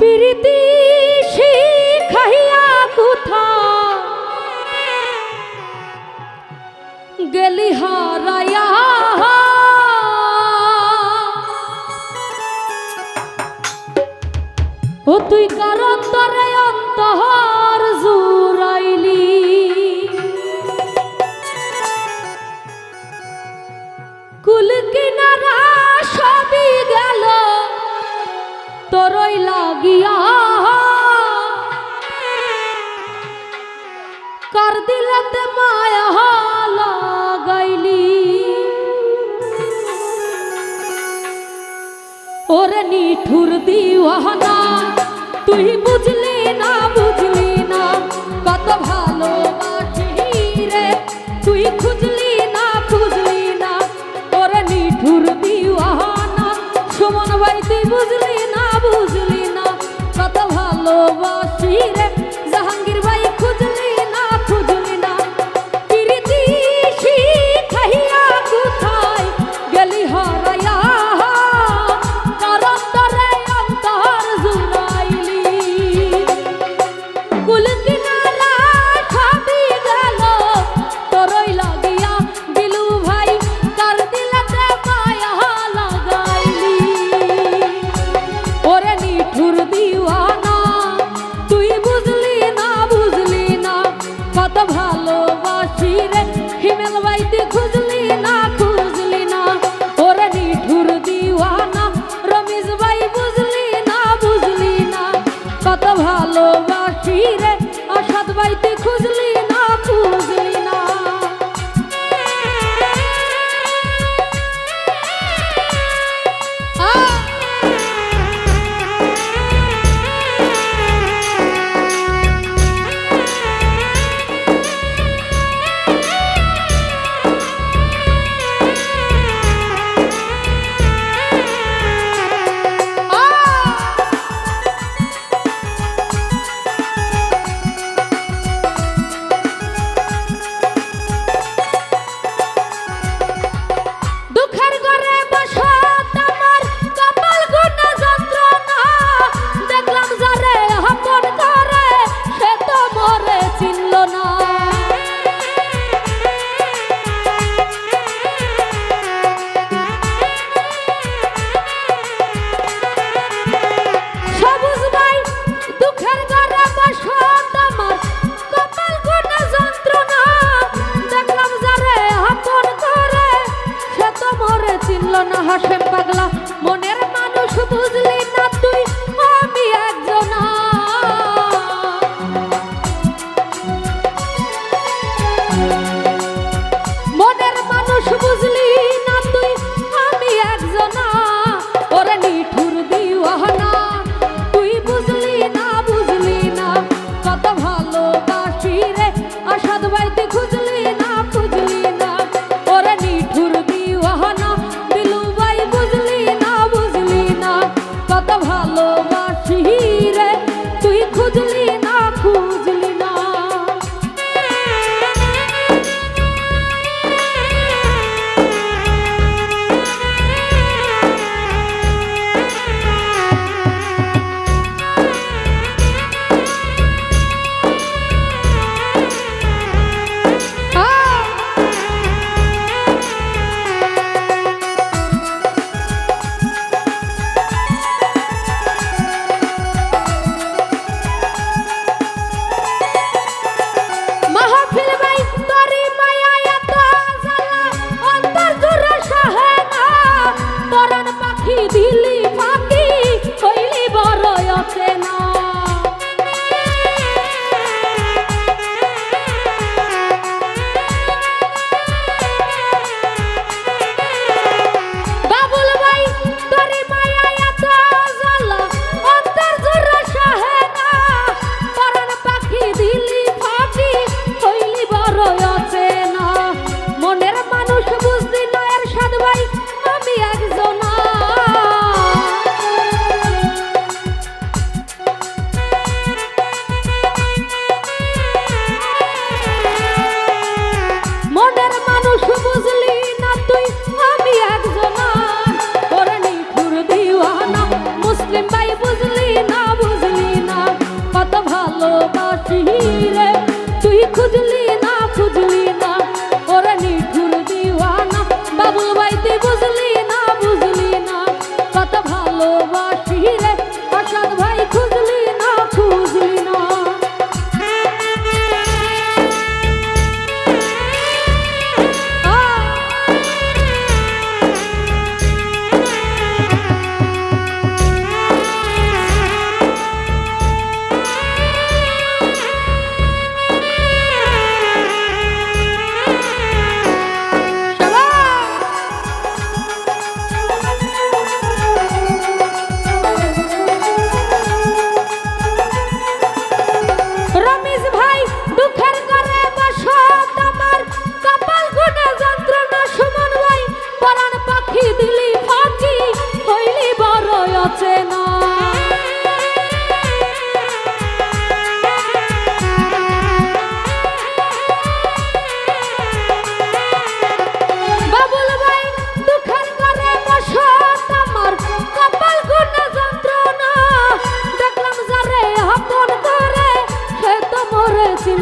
প্রীতি শিখাইয়া কোথা? গেলি হারায়া ও তুই কারণ তোর কর দিলতে মায়া লাগাইলি ওরে নিঠুর দিওয়ানা তুই ফিরে অসৎ বাইতে খুশি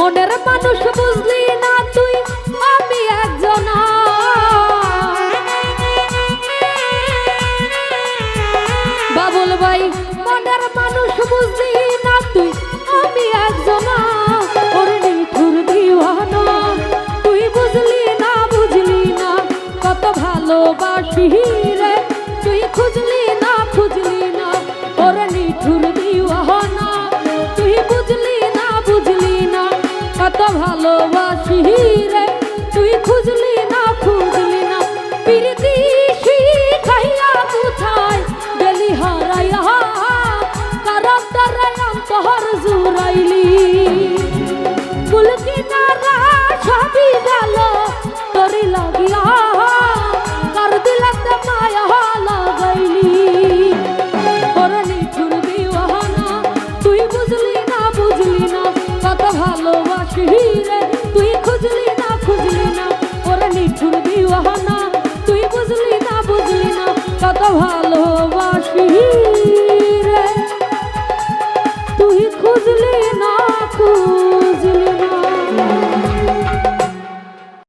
মনের মানুষ বুঝলি না তুই আমি একজনা বাবুল ভাই মনের মানুষ বুঝলি রে তুই খুঁজলি না খুঁজলি না, ওরে নিঠুর দিওয়ানা। তুই বুঝলি না বুঝলি না, কত ভালোবাসি রে। তুই খুঁজলি না খুঁজলি না, প্রীতি শিখাইয়া কোথায় গেলি হারাইয়া কারণ তারা অন্তর জুড়াইলি